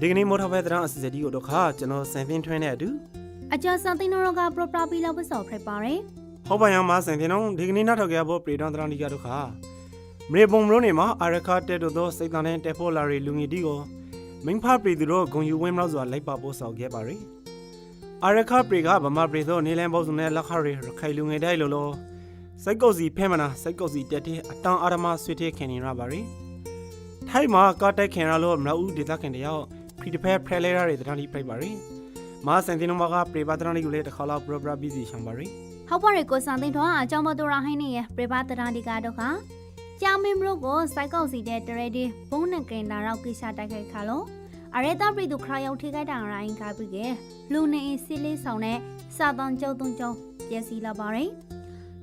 ဒီကနေ့မိုးထောက်ဖဲတဲ့အစီအစဉ်ဒီကိုတော့ခါကျွန်တော်စံပြင်းထွန်းတဲ့အတူအကျော်စံသိန်းတော်ကပရပရာပီလောက်ပစော်ဖရက်ပါရယ်ဟောပါယံမစံပြင်းတော့ဒီကနေ့နောက်ထောက်ကြဖို့ပရိဒန်တရန်ဒီကတော့ခါမေပုံမလို့နေမှာအာရခတဲ့တို့သောစိတ်တန်တဲ့တက်ဖို့လာရီလူငယ်ဒီကိုမင်းဖပရိသူတို့ဂုံယူဝင်းမလို့စွာလိုက်ပါဖို့ဆောင်ခဲ့ပါရီအာရခပရိကဗမာပရိသောနေလန်ဘောစုံနဲ့လက်ခရီရခိုင်လူငယ်တိုက်လို့လို့စိတ်ကုတ်စီဖဲမနာစိတ်ကုတ်စီတက်တဲ့အတန်အာရမဆွေတဲ့ခင်နေရပါရီထိုက်မှာကတိုက်ခင်ရလို့မလို့ဒေသခင်တယောက် ဖီတဖဲဖရဲလဲရတဲ့တရန်ဒီပြိုက်ပါရီမာစံတင်မကပရိပါတရန်ဒီကိုလေတစ်ခါလောက်ပရပရာဘီစီရှံပါရီဟောက်ပါရယ်ကိုစံသိန်းတော်အကြောင်းမတော်ရဟိနေရပရပါတရာဒီကတော့ခကြာမင်းမလို့ကိုစိုက်ကောက်စီတဲ့တရဒီဘုံနဲ့ကင်လာတော့ကိစ္စတိုက်ခိုက်ခါလို့အရေတာပြည်သူခရယောက်ထိခိုက်တာရိုင်းကားပြီးကလူနေစီလေးဆောင်တဲ့စာတန်ကျုံတုံကျုံပျက်စီးလာပါရယ်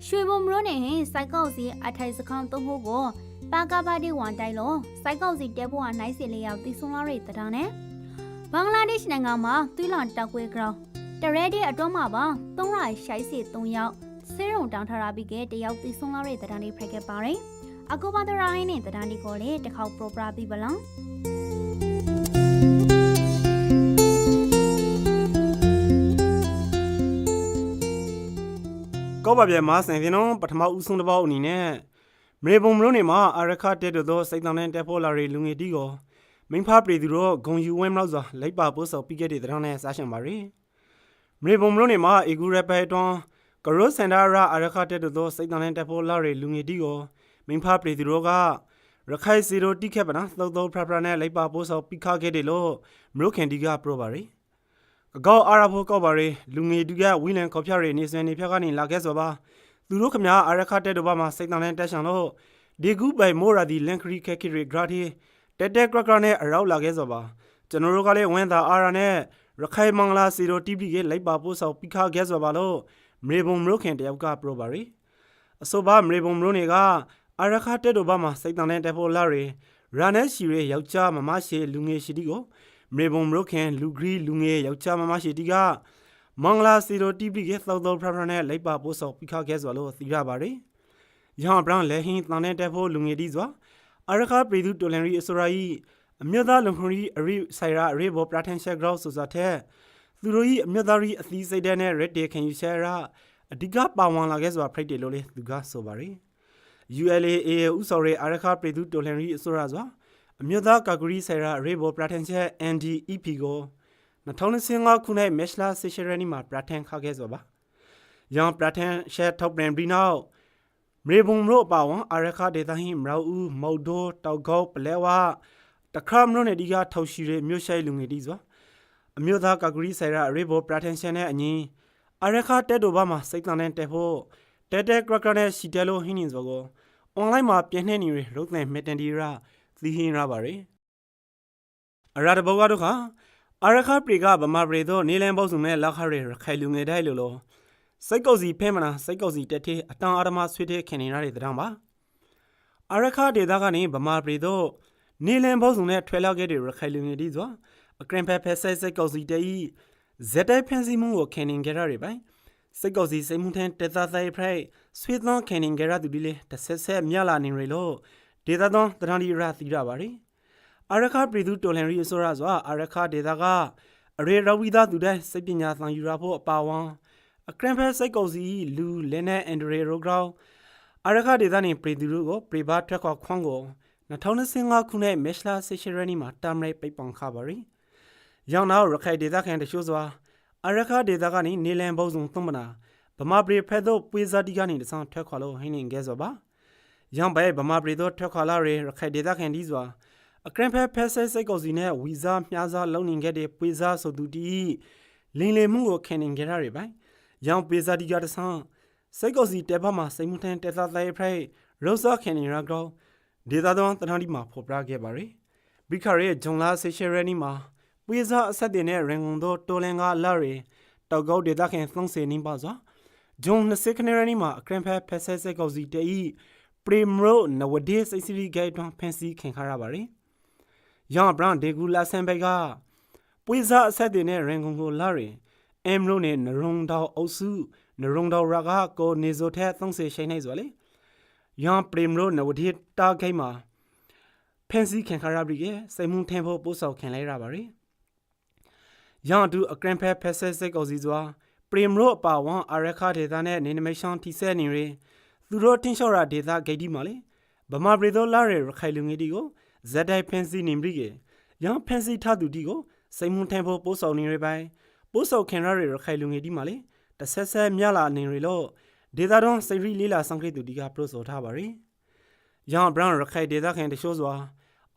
ရွှေဘုံမလို့နေဟင်စိုက်ကောက်စီအထိုင်စခန်းသုံးဖို့ကိုပါကပါတီဝန်တိုက်လို့စိုက်ကောက်စီတဲဖို့ကနိုင်စီလေးရောက်တီဆုံလာတဲ့တရားနဲ့ ဘင်္ဂလားဒေ့ရှ်နိုင်ငံမှာသွီးလွန်တောက်ကွေးကြောင်းတရဲဒီအတွန်းမှာပါ၃ရိုင်ရှိုက်စီ၃ယောက်ဆေးရုံတောင်းထားရပြီးကတယောက်တီဆုံလာတဲ့တရားလေးဖရက်ခဲ့ပါတယ်အကူပါတရိုင်းနဲ့တရားလေးကိုလေတစ်ခေါက်ပရိုပရာပြီးပလောင်ကောပါပြဲမာစံပြင်းတော့ပထမဦးဆုံးတစ်ပေါက်အနေနဲ့မေပုံမလို့နေမှာအာရခတဲ့တို့သောစိတ်တန်တဲ့တက်ဖို့လာရီလူငယ်တီကို မင်းဖပရီသူတို့ဂုံယူဝင်းမလို့စွာလိုက်ပါပို့ဆော်ပြီးခဲ့တဲ့တဲ့နဲ့စားရှံပါရီမေပုံမလို့နေမှာအေဂူရပဲတွန်ကရိုစန်ဒါရာအာရခတဲ့တို့သောစိတ်တန်တဲ့တက်ဖို့လာရီလူငယ်တီကိုမင်းဖပရီသူတို့ကရခိုင်စီရိုတိခက်ပနာသောသောဖရဖရနဲ့လိုက်ပါပို့ဆော်ပြီးခခဲ့တယ်လို့မလို့ခင်ဒီကပရိုပါရီအကောအာရဖို့ကောက်ပါရီလူငယ်တူကဝီလန်ခေါ်ဖြရနေစင်နေဖြတ်ကနေလာခဲ့ဆိုပါသူတို့ခမအာရခတဲ့တို့ဘာမှာစိတ်တန်တဲ့တက်ရှန်လို့ဒီကူပိုင်မိုရာဒီလန်ခရီခက်ခရီဂရာတီ တက်တက်ကရကရနဲ့အရောက်လာခဲ့ဆိုပါကျွန်တော်တို့ကလည်းဝန်သာအာရနဲ့ရခိုင်မင်္ဂလာစီရိုတီပီကလိုက်ပါပို့ဆောင်ပြီးခခဲ့ဆိုပါလို့မေဘုံမလို့ခင်တယောက်ကပရိုပါရီအဆိုပါမေဘုံမလို့နေကအာရခတဲ့တို့ဘာမှာစိတ်တန်တဲ့တက်ဖို့လာရီရာနဲ့ရှီရဲယောက်ျားမမရှိလူငယ်ရှိတီကိုမေဘုံမရုခင်လူဂရီလူငယ်ယောက်ျားမမရှိတီကမင်္ဂလာစီရိုတီပီကသောသောဖရဖရနဲ့လိုက်ပါပို့ဆောင်ပြီးခခဲ့ဆိုလို့သိရပါတယ်။ရောင်ဘရောင်းလဲဟင်းတန်တဲ့တက်ဖို့လူငယ်တီစွာ အရခပရီသူတိုလန်ရီအစိုးရ၏အမြတ်သားလုံခရီအရိဆိုင်ရာအရိဘောပရထန်ရှက်ဂရော့ဆိုစာတဲ့သူတို့၏အမြတ်သားရီအသီးစိတ်တဲ့နဲ့ရက်တေခင်ယူရှယ်ရာအဓိကပါဝင်လာခဲ့စွာဖိတ်တယ်လို့လေသူကဆိုပါတယ်။ ULAA ဥစော်ရဲအရခပရီသူတိုလန်ရီအစိုးရစွာအမျိုးသားကာကွယ်ရေးဆိုင်ရာရေဘောပရထန်ချက် NDEP ကို2025ခုနှစ်မက်လာဆီရှယ်ရနီမှာပရထန်ခခဲ့ဆိုပါ။ရောင်ပရထန်ရှက်ထောက်ပြန်ပြီးနောက် မေဘုံရိုအပါဝန်အာရခဒေသဟိမရောဦးမော်ဒိုတောက်ကောက်ပလဲဝတခရမလို့နေဒီကထောက်ရှိရမြို့ရှိုင်လူငယ်ဒီဆိုအမျိုးသားကာကွယ်ရေးဆိုင်ရာရေဘောပရထန်ရှက်နဲ့အညီအာရခတက်တို့ဘာမှာစိတ်တန်တဲ့တက်ဖို့တဲတဲကရကနဲ့စီတဲလိုဟင်းနေဆိုကိုအွန်လိုင်းမှာပြည့်နှဲ့နေရရုပ်သံမက်တန်ဒီရာသီဟင်းရပါရယ်အရာတဘောကတော့ခါအရခပရိကဗမာပရိသောနေလန်ပေါစုံနဲ့လောက်ခရရခိုင်လူငယ်တိုက်လို့လို့ စိတ်ကောက်စီဖဲမနာစိတ်ကောက်စီတက်တဲ့အတန်အာရမဆွေးတဲ့ခင်နေရတဲ့တောင်ပါအရခဒေသကနေဗမာပရိသောနေလန်ပေါစုံနဲ့ထွဲလောက်ခဲ့တဲ့ရခိုင်လူငယ်ဒီဆိုအကရင်ဖက်ဖက်ဆက်စိတ်ကောက်စီတဲဤဇက်တိုက်ဖန်စီမှုကိုခင်နေကြရတဲ့ပိုင်းစိတ်ကောက်စီစိတ်မှုထန်တက်သားဆိုင်ဖရိုက်ဆွေးသွန်းခင်နေကြရသူဒီလေတစ်ဆက်ဆက်မြလာနေရလို့ဒေသသောတရန်ဒီရာသီရပါရီအာရခပြည်သူတော်လန်ရီအစိုးရစွာအာရခဒေသကအရေရဝီသားသူတိုင်းစိတ်ပညာသံယူရဖို့အပါဝံ အကရန်ဖက်စိတ်ကုံစီလူလင်းနဲ့အန်ဒရီရိုဂရောင်းအာရခဒေသနေပြည်သူတို့ကိုပြေပါထွက်ခွာခွန်းကို2025ခုနှစ်မက်လာဆီရှရနီမှာတာမရိတ်ပိတ်ပင်ခပါရီရောင်းနောက်ရခိုင်ဒေသခံတချို့စွာအာရခဒေသကနေနေလန်ဘုံစုံသုံးမနာဗမာပြည်ဖက်သို့ပွေးစားတီကနေတဆန်ထွက်ခွာလို့ဟင်းနေခဲ့စောပါရောင်းပဲဗမာပြည်သို့ထွက်ခွာလာရရခိုင်ဒေသခံဒီစွာအကရန်ဖက်ဖက်ဆက်စိတ်ကောစီနဲ့ဝီဇာမြားစားလုံနေခဲ့တဲ့ပွေးစားဆိုသူတီလင်းလေမှုကိုခင်နေကြရရပိုင်း ရောင်းပွေးစားတီကတဆန်စိတ်ကောစီတဲဘမှာစိတ်မှုထန်တဲသားသေးဖရိုက်ရောစာခင်နေရကောဒေသတော်တဏှာဒီမှာဖော်ပြခဲ့ပါရယ်ဘိခရဲဂျွန်လာဆေရှယ်ရနီမှာပွေးစားအဆက်တင်တဲ့ရင်ကုန်တို့တိုလင်ကလာရီတောက်ကောက်ဒေသခင်သုံးစေနေပါစွာဂျွန်20ခနေရနီမှာအကရန်ဖက်ဖက်ဆက်စိတ်ကောစီတဲဤပရီမရိုနဝဒေးစိစီရီဂိုင်တွန်ဖန်စီခင်ခါရပါရယ်ယောင်ဘရန်ဒေဂူလာဆန်ဘက်ကပွေးစားအဆက်တင်တဲ့ရင်ကုန်ကိုလာရီ အမ်ရိုနဲ့နရုံတောက်အုပ်စုနရုံတော်ရာကကိုနေဇိုထဲသုံးစေရှိနေဆိုလေယံပရမရိုနဝဒီတာခိုင်မှာဖန်စီခင်ခါရပြီကစိတ်မှုထင်ဖို့ပို့ဆော်ခင်လိုက်ရပါရီရန်တူအကရန်ဖက်ဖက်ဆက်စိတ်ကောစီစွာပရီမရိုအပါဝန်အာရခဒေတာနဲ့နေနမေရှန်တီဆဲနေရသူတို့တင်းလျှော့ရာဒေတာဂိတ်ဒီမာလေဗမာပရီတော်လာရရခိုင်လူငယ်ဒီကိုဇက်တိုင်ဖန်စီနေမရီကေရန်ဖန်စီထသူဒီကိုစိတ်မွန်ထန်ဖို့ပို့ဆောင်နေရပိုင်း ပို့ဆောင်ခင်ရရရခိုင်လူငယ်ဒီမာလေတဆက်ဆက်မြလာနေရလို့ဒေတာတော်စိရီလေးလာဆောင်ခရတူဒီကပရိုဆိုထားပါရီရန်ဘရန်ရခိုင်ဒေတာခင်တရှိုးစွာ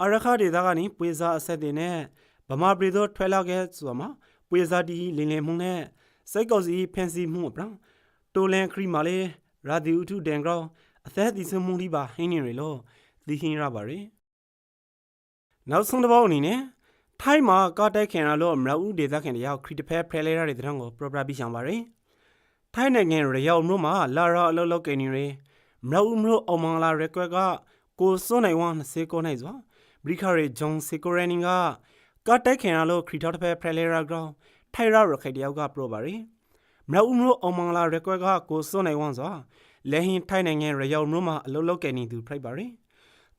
အာရခဒေတာကနေပွေစားအဆက်တင်နဲ့ဗမာပရီတော်ထွဲလာခဲ့စွာမှာပွေစားတီလင်းလင်းမှုနဲ့စိတ်ကောစီဖန်စီမှုအပရန်တိုလန်ခရီမာလေရာဒီဥထုဒန်ဂရောအသက်ဒီစမှုလီပါဟင်းနေရလို့သိခင်းရပါရီနောက်ဆုံးတစ်ပေါက်အနေနဲ့ ထိုင်းမှာကာတိုက်ခင်ရလို့မရဦးဒေသခင်တယောက်ခရီတဖဲဖဲလဲရတဲ့တဲ့ကိုပရပရပြီးရှောင်ပါရီထိုင်းနိုင်ငံရရောက်မြို့မှာလာရအလောက်လောက်ကိနေရမရဦးမြို့အောင်မင်္ဂလာရက်ကွက်ကကိုစွန်းနိုင်ဝမ်းစေကိုနိုင်စွာဘရိခရီဂျွန်စီကိုရနင်ကကာတိုက်ခင်ရလို့ခရီထောက်တဖဲဖဲလဲရကောင်ထိုင်ရရခိုင်တယောက်ကပရပါရီမရဦးမြို့အောင်မင်္ဂလာရက်ကွက်ကကိုစွန်းနိုင်ဝမ်းစွာလဲဟင်ထိုင်းနိုင်ငံရရောက်မြို့မှာအလောက်လောက်ကိနေသူဖိုက်ပါရီ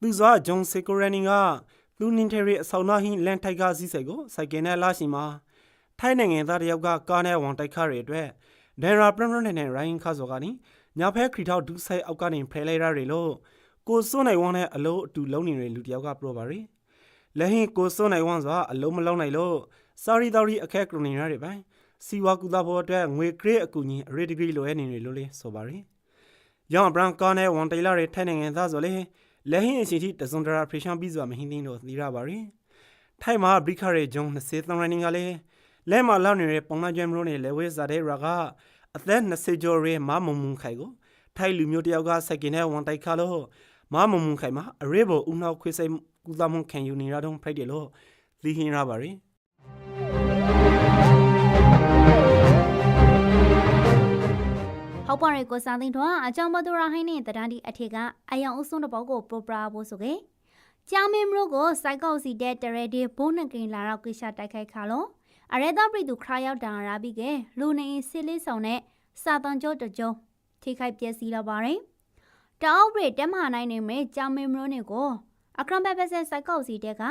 သူစွာဂျွန်စီကိုရနင်က သူနင်တရီအဆောင်နာဟင်းလန်ထိုက်ကစီးစိတ်ကိုစိုက်ကင်နဲ့လာရှိမှာထိုင်းနိုင်ငံသားတယောက်ကကားနဲ့ဝန်တိုက်ခရရဲ့အတွက်ဒန်ရာပရမနဲ့နဲ့ရိုင်းခါစောကနေညာဖဲခရီထောက်ဒူးဆိုင်အောက်ကနေဖဲလိုက်ရတွေလို့ကိုစွန်းနိုင်ဝန်းနဲ့အလုံးအတူလုံးနေတဲ့လူတယောက်ကပြောပါရီလက်ဟင်းကိုစွန်းနိုင်ဝန်းစွာအလုံးမလုံးနိုင်လို့စာရီတော်ရီအခက်ခရိုနေရတဲ့ပိုင်းစီဝါကူတာဖို့အတွက်ငွေကရစ်အကူကြီးအရေးတဂရီလိုရနေနေလို့လေဆိုပါရီရောင်ဘရန်ကားနဲ့ဝန်တိုင်လာတဲ့ထိုင်းနိုင်ငံသားဆိုလေ လက်ဟင်းအစီတီတစွန်ဒရာဖရရှန်ပြီးစွာမဟင်းသိန်းတို့သိရပါရီထိုင်မှာဘရိခရဲဂျုံ20သံရနင်းကလည်းလဲမှာလောက်နေတဲ့ပုံနာကျွမ်းမလို့နဲ့လဲဝဲစားတဲ့ရာကအသက်20ကျော်ရဲမမုံမုံခိုင်ကိုထိုင်လူမျိုးတယောက်ကစက်ကင်နဲ့ဝန်တိုက်ခါလို့မမုံမုံခိုင်မှာအရေးပေါ်ဦးနောက်ခွေးစိတ်ကူသားမှုခံယူနေရတော့ဖိုက်တယ်လို့သိဟင်းရပါရီ ပါရဲ့ကိုစာသိန်းတော့အကြောင်းမတော်ရဟိုင်းနဲ့တရန်ဒီအထက်ကအယောင်အုပ်ဆုံးတစ်ပေါက်ကိုပရိုပရာဖို့ဆိုကေကြာမင်းမလို့ကိုစိုက်ကောက်စီတဲ့တရဒီဘုန်းနကင်လာတော့ကိစ္စတိုက်ခိုက်ခါလို့အရဲသားပြည်သူခရရောက်တန်ရာပြီးကလူနေစစ်လေးဆောင်နဲ့စာတန်ကျော်တကြုံထိခိုက်ပျက်စီးတော့ပါတယ်တောက်ပြည်တက်မနိုင်နေမဲ့ကြာမင်းမလို့နဲ့ကိုအခရမ်ဘက်ဘက်ဆက်စိုက်ကောက်စီတဲ့က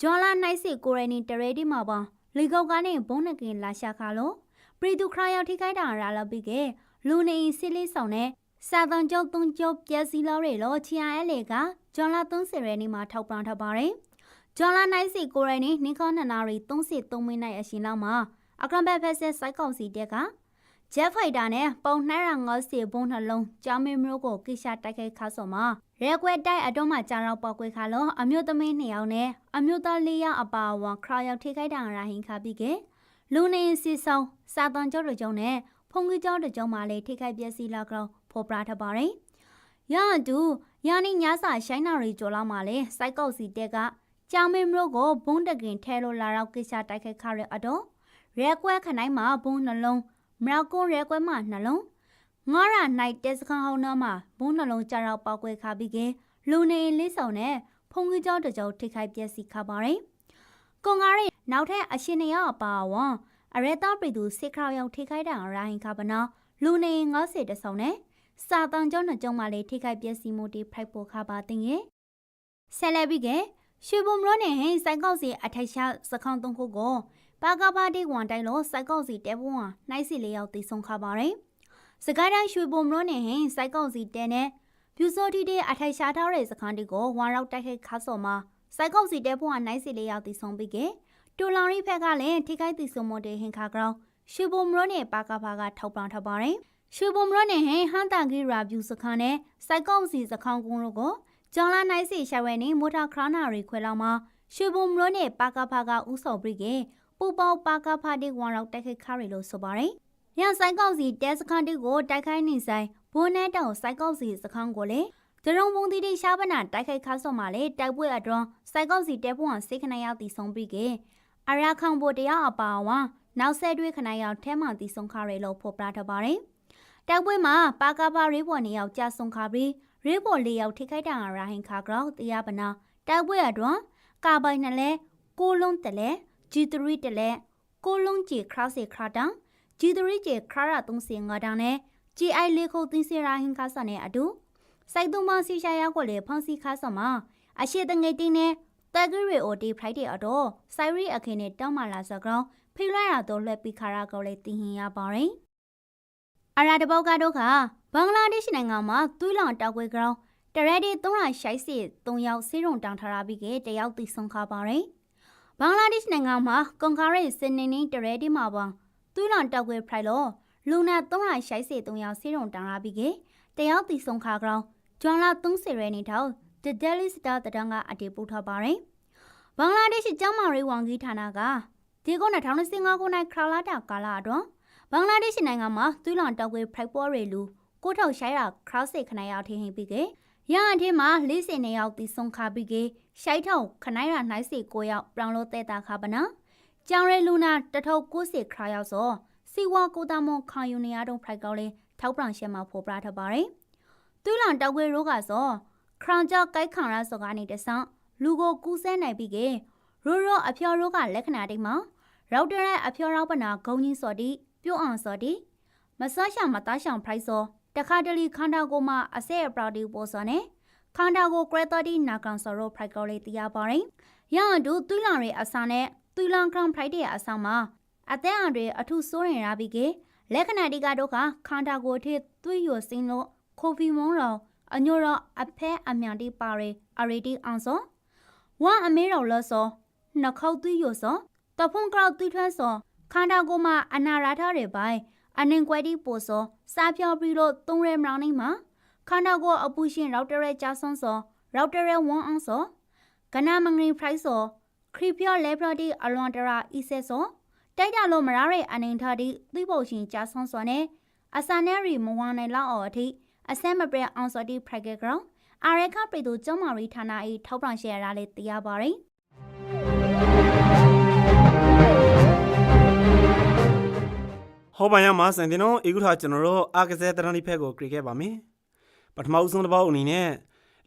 ဂျွန်လာနိုင်စစ်ကိုရနီတရဒီမှာပါလေကောက်ကနေဘုန်းနကင်လာရှာခါလို့ပြည်သူခရရောက်ထိခိုက်တန်ရာလောက်ပြီးက လူနေစစ်လေးဆောင်နဲ့စာတန်ကျော်သုံးကျော်ပြက်စီလောက်ရလို့ချီယာအဲလေကဂျွန်လာ30ရဲနေမှာထောက်ပံ့ထားပါတယ်။ဂျွန်လာနိုင်စီကိုရိုင်းနေနင်းခေါနနာရီ30 3မိနစ်အရှင်လောက်မှာအကရမ်ဘက်ဖက်ဆက်စိုက်ကောင်စီတက်ကဂျက်ဖိုက်တာနဲ့ပုံ250ဘုံနှလုံးကြောင်းမင်းမျိုးကိုကိရှာတိုက်ခိုက်ခါစော်မှာရဲကွက်တိုက်အတွန်းမှာကြာတော့ပေါက်ကွဲခါလို့အမျိုးသမီး2ယောက်နဲ့အမျိုးသား4ယောက်အပါအဝင်ခရယောက်ထိခိုက်တာရာဟင်ခါပြီးကလူနေစီဆောင်စာတန်ကျော်တို့ကျုံနဲ့ ဖုန်ကြီးကျောင်းတကြုံမှာလေထိခိုက်ပျက်စီးလောက်ကောင်ဖော်ပြထားပါတယ်။ရန်တူယာနီညစာရှိုင်းနာရီကျော်လောက်မှာလေစိုက်ကောက်စီတက်ကကြောင်မင်းမျိုးကိုဘုံတကင်ထဲလို့လာတော့ကိစ္စတိုက်ခိုက်ခရအတော့ရဲကွဲခနိုင်မှာဘုံနှလုံးမြောက်ကုန်းရဲကွဲမှာနှလုံးငါရနိုင်တက်စခန်းဟောင်းနာမှာဘုံနှလုံးကြတော့ပောက်ကွဲခါပြီးကလူနေလေးဆောင်နဲ့ဖုန်ကြီးကျောင်းတကြုံထိခိုက်ပျက်စီးခပါတယ်။ကွန်ကားရီနောက်ထပ်အရှင်နေရအပါဝံ အရဲသားပြည်သူစစ်ခရောက်ရောက်ထိခိုက်တာရိုင်းခါပနာလူနေ90တဆောင်နဲ့စာတန်ကျောင်းနှစ်ကျောင်းမှလည်းထိခိုက်ပျက်စီးမှုတွေဖိုက်ပေါ်ခါပါတင်ရဲ့ဆယ်လက်ပြီးကရွှေဘုံမလို့နဲ့ဟိစိုက်ကောက်စီအထိုက်ရှာစခေါင်းသုံးခုကိုပါကပါတိဝန်တိုင်းလို့စိုက်ကောက်စီတဲဘုံဟာနှိုက်စီလေးယောက်တိဆုံးခါပါတယ်စကိုင်းတိုင်းရွှေဘုံမလို့နဲ့ဟိစိုက်ကောက်စီတဲနဲ့ပြူစောတီတဲ့အထိုက်ရှာထားတဲ့စခန်းတွေကိုဝါရောက်တိုက်ခိုက်ခါစော်မှာစိုက်ကောက်စီတဲဘုံဟာနှိုက်စီလေးယောက်တိဆုံးပြီးက တူလောင်ရီဖက်ကလည်းထိခိုက်တိဆုံးမှုတွေဟင်ခါကောင်ရွှေဘုံမလို့နဲ့ပါကပါကထောက်ပံ့ထားပါတယ်ရွှေဘုံမရနဲ့ဟန်ဟန်တာဂီရာဗျူစခန်းနဲ့စိုက်ကောက်စီစခန်းကုန်းတို့ကိုဂျွန်လာနိုင်စီရှာဝဲနေမိုတာခရနာရီခွဲလောက်မှာရွှေဘုံမရနဲ့ပါကဖာကဥဆောင်ပြီးကပူပေါပါကဖာတိဝန်ရောက်တိုက်ခိုက်ခရီလို့ဆိုပါတယ်။ညစိုက်ကောက်စီတဲစခန်းတိကိုတိုက်ခိုက်နေဆိုင်ဘွန်းနဲ့တောင်စိုက်ကောက်စီစခန်းကိုလေဒရုံပုံတီတိရှားပနာတိုက်ခိုက်ခါဆော့မှာလေတိုက်ပွဲအတွန်းစိုက်ကောက်စီတဲပွန်စိတ်ခဏရောက်တည်ဆုံးပြီးက အရာခံဖို့တရားအပါအဝင်နောက်ဆက်တွဲခဏရောက်ထဲမှတည်ဆုံးခရီလို့ဖော်ပြထားပါတယ်။တိုက်ပွဲမှာပါကာပါရေးပေါ်နေရောက်ကြဆုံခါပြီးရေးပေါ်လေးရောက်ထိခိုက်တာရာဟင်ခါကြောက်တရားပနာတိုက်ပွဲအတွန်းကာပိုင်နဲ့လဲကိုလုံးတလဲ G3 တလဲကိုလုံးကြီးခရစေခရတန် G3 ကြီးခရရ35တန်နဲ့ GI လေးခုသိစီရာဟင်ခါဆန်နဲ့အတူစိုက်သုံးမစီရှာရောက်ကိုလေဖန်စီခါဆန်မှာအရှိတငယ်တင်းနဲ့ တဂရီအိုတီဖလိုက်တဲ့အတော့စိုက်ရီအခင်းနဲ့တောင်းမာလာစကောင်ဖဖိလွှဲတာတော့လွှဲပြီးခါရကောလေးတင်ဟင်ရပါတယ်။အရာတဘောက်ကတော့ကဘင်္ဂလားဒေ့ရှ်နိုင်ငံမှာသွေးလောင်တောက်ွယ်ကောင်တရက်ဒီ360 3ယောက်ဆေးရုံတောင်ထားရပြီးကတယောက်သိဆုံးခါပါတယ်။ဘင်္ဂလားဒေ့ရှ်နိုင်ငံမှာကွန်ကာရဲစနေနေ့တရက်ဒီမှာပါသွေးလောင်တောက်ွယ်ဖရိုက်လို့လူနာ360 3ယောက်ဆေးရုံတောင်ရပြီးကတယောက်သိဆုံးခါကောင်ဂျွန်လာ30ရဲနေထောက် The Daily Star တန်းကအတေပို့ထားပါတယ်။ဘင်္ဂလားဒေ့ရှ်ကျောင်းမာရေးဝန်ကြီးဌာနကဒီကုန်း2015ခုနှစ်ခရလာတာကာလာအတွန်းဘင်္ဂလားဒေ့ရှ်နိုင်ငံမှာသွေးလွန်တောက်ွေဖရိုက်ပေါ်ရီလူကိုထောက်ရှိုင်းတာခရော့စစ်ခနိုင်ရောက်ထင်းဟိပြီးကရန်အထင်းမှာ40နေရောက်တီဆုံးခါပြီးကရှိုင်းထောက်ခနိုင်ရနိုင်စီကိုရောက်ပြောင်းလို့တဲတာခါပနာကျောင်းရဲလူနာတထုပ်90ခရရောက်စောစီဝါကိုတာမွန်ခံယူနေရတော့ဖရိုက်ကောင်းလေးထောက်ပံရှဲမှာဖော်ပြထားပါတယ်သွေးလွန်တောက်ွေရိုးကစော ခရောင်ကြောက်ကိုက်ခံရစောကနေတဆန်းလူကိုကူးစဲနိုင်ပြီးကရိုးရိုးအဖျော်ရိုးကလက္ခဏာတိတ်မှာရောက်တဲ့အဖျော်ရောက်ပနာဂုံကြီးစော်တီပြုတ်အောင်စော်တီမဆရှာမသားဆောင်ဖရိုက်စောတခါတလီခန္ဓာကိုယ်မှာအဆက်အပရာတီပေါ်စော်နဲ့ခန္ဓာကိုယ်ကရတတီနာကန်စော်ရိုဖရိုက်ကောလေးတရားပါတယ်ရန်တူသွီလောင်ရီအဆောင်နဲ့သွီလောင်ကရန်ဖရိုက်တဲ့အဆောင်မှာအသက်အန္တရာယ်အထုဆိုးရင်ရပြီးကလက္ခဏာတိကတော့ခန္ဓာကိုယ်ထိသွေးရစင်းလို့ခိုဖီမုံတော် အညိုတော့အဖဲအမြန်တိပါရီအရီတီအောင်စောဝမ်အမေတော်လောစောနှခေါက်သွေးရစောတဖုန်ကောက်သွေးထွန်းစောခန္ဓာကိုယ်မှာအနာရထားတဲ့ပိုင်းအနင်ကွယ်တီပိုစောစားပြောပြီးတော့သုံးရဲမလောင်းနေမှာခန္ဓာကိုယ်အပူရှင်ရောက်တရဲကြဆုံးစောရောက်တရဲဝန်းအောင်စောကနာမငရီဖရိုက်စောခရီပြောလေပရတီအလွန်တရာအီဆက်စောတိုက်ကြလို့မရတဲ့အနင်ထားတီသိဖို့ရှင်ကြဆုံးစောနဲ့အစနဲရီမဝနိုင်လောက်အောင်အထိ အစမ်းမပြဲအောင်စော်တီဖရိုက်ကဂရောင်းအာရခပြည်သူကျုံမာရီဌာန၏ထောက်ပံ့ရှယ်ရတာလေးသိရပါတယ်ဟောပါရမှာစံတင်တော့ဧကုထာကျွန်တော်တို့အာကစားတရဏိဖက်ကိုကြည့်ခဲ့ပါမယ်ပထမဦးဆုံးတစ်ပေါက်အနေနဲ့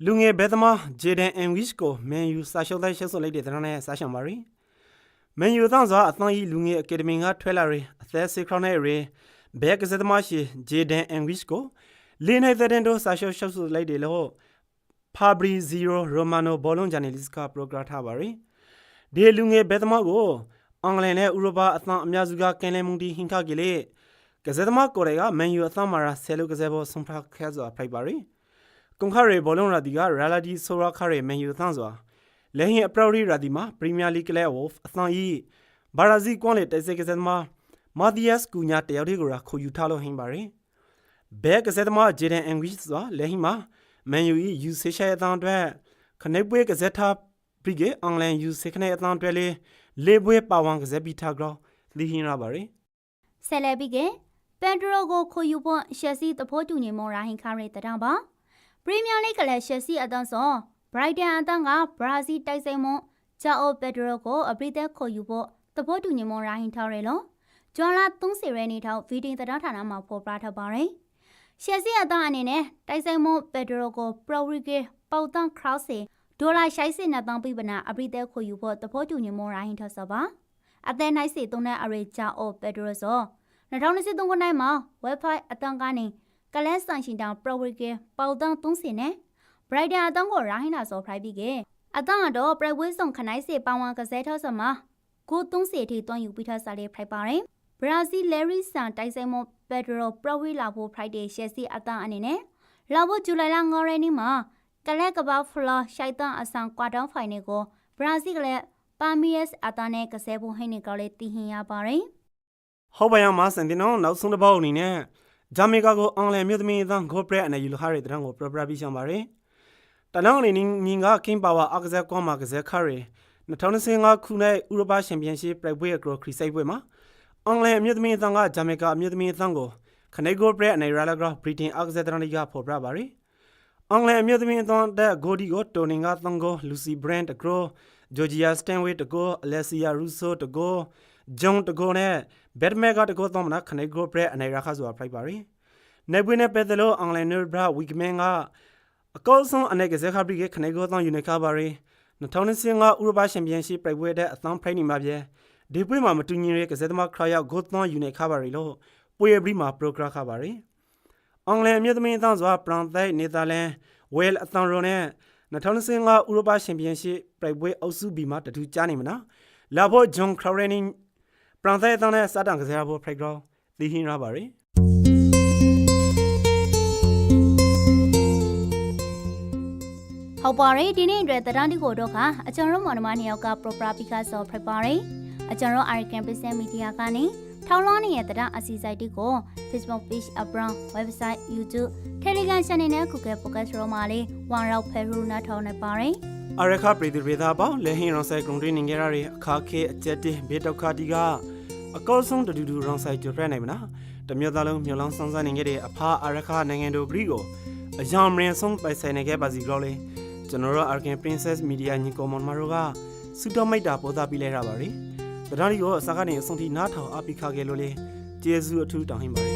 လူငယ်ဘဲသမားဂျေဒန်အန်ဝစ်ကိုမန်ယူစာရှုပ်တဲ့ရှုပ်ဆွလိုက်တဲ့တရဏနဲ့စာရှောင်ပါရီမန်ယူသားစွာအသံကြီးလူငယ်အကယ်ဒမီကထွက်လာရအသက်စစ်ခရနဲ့ရဘဲကစားသမားရှိဂျေဒန်အန်ဝစ်ကို လေးနေတဲ့တဲ့တို့စာရှုပ်ရှုပ်ဆွလိုက်တယ်လို့ဖာဘရီဇီယိုရိုမာနိုဘောလုံးဂျာနယ်လစ်ကပရိုဂရမ်ထားပါရီဒီလူငယ်ဘဲသမားကိုအင်္ဂလန်နဲ့ဥရောပအသံအများစုကကင်လယ်မုန်တီဟင်ခကလေးကစားသမားကိုယ်ကမန်ယူအသံမာရာဆယ်လူကစားဖို့ဆုံးဖြတ်ခဲ့စွာဖိုက်ပါရီကွန်ခရီဘောလုံးရာဒီကရာလာဒီဆိုရာခရီမန်ယူအသံစွာလဲဟင်အပရိုရီရာဒီမှာပရီးမီယာလိကလဲဝအသံဤဘာရာဇီကွန်လေတိုက်စစ်ကစားသမားမာဒီယက်စ်ကူညာတယောက်တည်းကိုရာခိုယူထားလို့ဟင်ပါရီ ဘဲကစားသမားဂျေဒန်အန်ဂွစ်စွာလဲဟင်မှာမန်ယူဤယူဆေရှာရဲ့အသံအတွက်ခနေပွဲကစားထားပြီးကအင်္ဂလန်ယူဆေခနေအသံအတွက်လေလေပွဲပါဝန်ကစားပြီးထားကြောလီဟင်ရပါရီဆယ်လဲပြီးကပန်ဒရိုကိုခိုယူပွန်ရှက်စီတဖိုးတူညီမွန်ရာဟင်ခါရဲတတောင်ပါပရီးမီယာလိကလည်းရှက်စီအတန်းစောဘရိုက်တန်အတန်းကဘရာဇီးတိုက်ဆိုင်မွန်ဂျာအိုပက်ဒရိုကိုအပရိသက်ခိုယူဖို့တဖိုးတူညီမွန်ရာဟင်ထားရဲလို့ဂျွန်လာ30ရဲနေထောက်ဗီဒီတတောင်ဌာနမှာဖော်ပြထားပါတယ် ရှက်စီအတန်းအနေနဲ့တိုက်ဆိုင်မွန်ပက်ဒရိုကိုပရိုရီကေပေါတန်ခရော့စီဒေါ်လာရှိုက်စစ်နဲ့တောင်းပြပနာအပရိသက်ခိုယူဖို့တဖိုးတူညီမွန်ရာဟင်ထားစပါအသက်နိုင်စီသုံးတဲ့အရေဂျာအိုပက်ဒရိုဆို2023ခုနှစ်မှာ website အတန်းကနေကလန်ဆန်ရှင်တောင် pro weekend ပေါတန်း30နဲ့ brighter အတန်းကိုရိုင်းနာစောဖရိုက်ပြီးကအတန်းကတော့ private ဆောင်ခနိုင်စေပောင်းဝါကစားထောက်စမှာကို30အထိတွန်းယူပြီးထားစားလေးဖရိုက်ပါတယ် ဘရာဇီး Larry San တိုက်ဆိုင်မ Pedro Pro Wheel လာဖို့ Friday ရှယ်စီအတန်းအနေနဲ့လာဖို့ဇူလိုင်လ9ရက်နေ့မှာကလက်ကဘာဖလာရှိုက်တန်အဆောင်ကွာတောင်းဖိုင်နယ်ကိုဘရာဇီးကလည်းပါမီယက်အတန်းနဲ့ကစားဖို့ဟိနေကလေးတည်ဟင်ရပါတယ်ဟောပါရမှာစန်တင်တော့နောက်ဆုံးတစ်ပေါက်အနေနဲ့ဂျာမေကာကိုအင်္ဂလန်မြို့သမီးအသံဂိုပရက်အနေယူလခရတဲ့တရံကိုပရပရပြီးရှောင်းပါရယ်တနောင်းအနေနဲ့ညီငါကင်းပါဝါအကစားကွန်မာကစားခရ2025ခုနှစ်ဥရောပချန်ပီယံရှစ်ပြိုင်ပွဲအကရောခရီးဆိုင်ပွဲမှာ အင်္ဂလန်မြို့သမီးအသံကဂျာမေကာမြို့သမီးအသံကိုခနေဂိုပရက်အနေရာလာဂရာဗြိတိန်အကစားတရံလိကဖော်ပြပါရယ်အင်္ဂလန်မြို့သမီးအသံတဲ့ဂိုဒီကိုတိုနင်ကသံကိုလူစီဘရန်တဂရိုဂျိုဂျီယာစတန်ဝေးတကိုအလက်ဆီယာရူဆိုတကိုဂျုံတကိုနဲ့ဘက်မဲကတကိုတော့မနာခနေဂိုပရက်အနေရာခါဆိုဖလိုက်ပါရီနေပွေးနဲ့ပက်တလို့အင်္ဂလန်နယ်ဘရာဝီကမန်ကအကောဆုံးအနေကစားခပရိကခနေဂိုတော့ယူနေခါပါရီ2025ဥရောပချန်ပီယံရှစ်ပြိုင်ပွဲတဲ့အသံဖိုင်နေမှာပြဲ ဒီပွဲမှာမတူညီတဲ့ကစားသမားခရရောက်ဂိုတော့ယူနေခါပါရီလို့ပွဲဘရီမှာပရိုဂရခါပါရီအင်္ဂလန်အမျိုးသမီးအသံစွာပရန်သိုက်နေသာလန်ဝဲလ်အသံရိုနဲ့2025ဥရောပချန်ပီယံရှစ်ပြိုင်ပွဲအုပ်စုဘီမှာတထူးကြားနေမနာလာဖို့ဂျွန်ခရရနင်းပရန်သဲအတန်းနဲ့စတန်ကစားဖို့ဖရိုက်တော့ဒီဟင်းရပါရီဟုတ်ပါရဲ့ဒီနေ့အတွက်တရားတိကိုတော့ကအကျွန်တော်မောင်နှမနှစ်ယောက်က proper ပီကာဆော့ဖရပါရဲ့ အကျွန်တော် American Business Media ကနေထောင်းလောင်းနေတဲ့တရားအစီအစဉ်တီကို Facebook page around website YouTube Telegram channel နဲ့ Google Podcast ရောမှာလေးဝမ်ရောက်ဖဲရူနာထောင်းနေပါရဲ့အရခပရိသရေသာပေါလဟင်းရောင်ဆိုင်ကရုံတွင်းနေကြရတဲ့အခါခဲအကျက်တင်ဘေးတောက်ခတီကအကောဆုံးတူတူရောင်ဆိုင်ကြပြနိုင်မလားတမျိုးသားလုံးမျိုးလောင်းစမ်းစမ်းနေခဲ့တဲ့အဖာအရခနိုင်ငံတို့ဂရီကိုအယောင်မရင်ဆုံးပိုင်ဆိုင်နေခဲ့ပါစီကြောလေကျွန်တော်တို့ Arkan Princess Media ညီကောင်မမတို့ကစူတော်မိတ်တာပေါ်သားပြလိုက်ရပါရီ တရားဒီကိုအစကနေအဆုံးထိနားထောင်အပိခခဲ့လို့လေကျေးဇူးအထူးတောင်းဟင်းပါတယ်